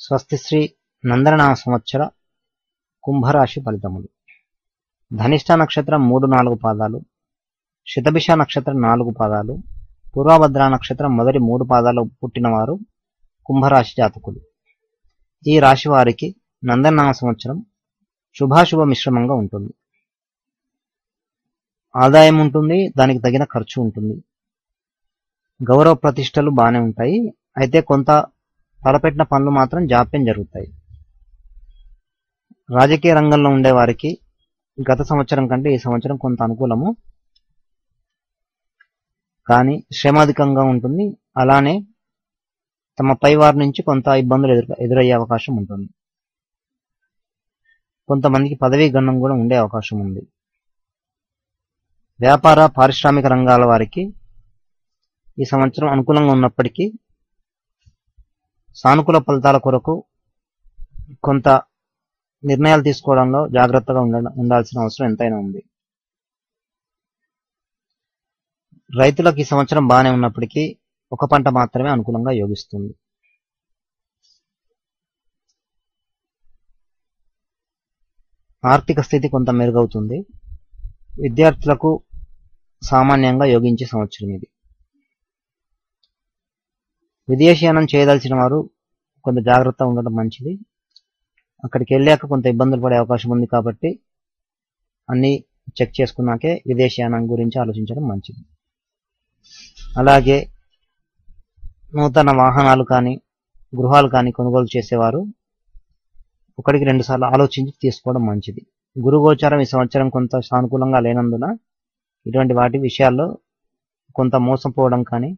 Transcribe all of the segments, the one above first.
స్వస్తిశ్రీ నందననామ సంవత్సర కుంభరాశి ఫలితములు. ధనిష్ట నక్షత్రం మూడు నాలుగు పాదాలు శతభిష నక్షత్రం నాలుగు పాదాలు పూర్వభద్ర నక్షత్రం మొదటి మూడు పాదాలు పుట్టినవారు కుంభరాశి జాతకులు. ఈ రాశి వారికి నందననామ సంవత్సరం శుభాశుభ మిశ్రమంగా ఉంటుంది. ఆదాయం ఉంటుంది దానికి తగిన ఖర్చు ఉంటుంది. గౌరవ ప్రతిష్టలు బాగానే ఉంటాయి. అయితే కొంత తలపెట్టిన పనులు మాత్రం జాప్యం జరుగుతాయి. రాజకీయ రంగంలో ఉండే వారికి గత సంవత్సరం కంటే ఈ సంవత్సరం కొంత అనుకూలము. కానీ శ్రమాధికంగా ఉంటుంది. అలానే తమ పై వారి నుంచి కొంత ఇబ్బందులు ఎదురు ఎదురయ్యే అవకాశం ఉంటుంది. కొంతమందికి పదవీ గణం కూడా ఉండే అవకాశం ఉంది. వ్యాపార పారిశ్రామిక రంగాల వారికి ఈ సంవత్సరం అనుకూలంగా ఉన్నప్పటికీ సానుకూల ఫలితాల కొరకు కొంత నిర్ణయాలు తీసుకోవడంలో జాగ్రత్తగా ఉండాల్సిన అవసరం ఎంతైనా ఉంది. రైతులకు ఈ సంవత్సరం బాగానే ఉన్నప్పటికీ ఒక పంట మాత్రమే అనుకూలంగా యోగిస్తుంది. ఆర్థిక స్థితి కొంత మెరుగవుతుంది. విద్యార్థులకు సామాన్యంగా యోగించే సంవత్సరం ఇది. విదేశీయానం చేయదలిచిన వారు కొంత జాగ్రత్త ఉండడం మంచిది. అక్కడికి వెళ్ళాక కొంత ఇబ్బందులు పడే అవకాశం ఉంది కాబట్టి అన్నీ చెక్ చేసుకున్నాకే విదేశీయానం గురించి ఆలోచించడం మంచిది. అలాగే నూతన వాహనాలు కానీ గృహాలు కానీ కొనుగోలు చేసేవారు ఒకటికి రెండుసార్లు ఆలోచించి తీసుకోవడం మంచిది. గురుగోచారం ఈ సంవత్సరం కొంత సానుకూలంగా లేనందున ఇటువంటి వాటి విషయాల్లో కొంత మోసపోవడం కానీ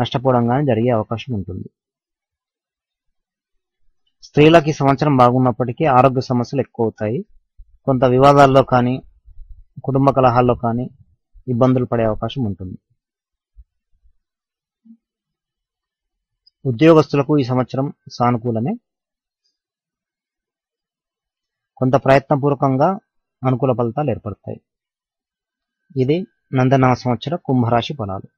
నష్టపోవడం కానీ జరిగే అవకాశం ఉంటుంది. స్త్రీలకు ఈ సంవత్సరం బాగున్నప్పటికీ ఆరోగ్య సమస్యలు ఎక్కువ అవుతాయి కొంత వివాదాల్లో కానీ కుటుంబ కలహాల్లో కానీ ఇబ్బందులు పడే అవకాశం ఉంటుంది. ఉద్యోగస్తులకు ఈ సంవత్సరం సానుకూలమే. కొంత ప్రయత్నపూర్వకంగా అనుకూల ఫలితాలు ఏర్పడతాయి. ఇది నందన సంవత్సర కుంభరాశి ఫలాలు.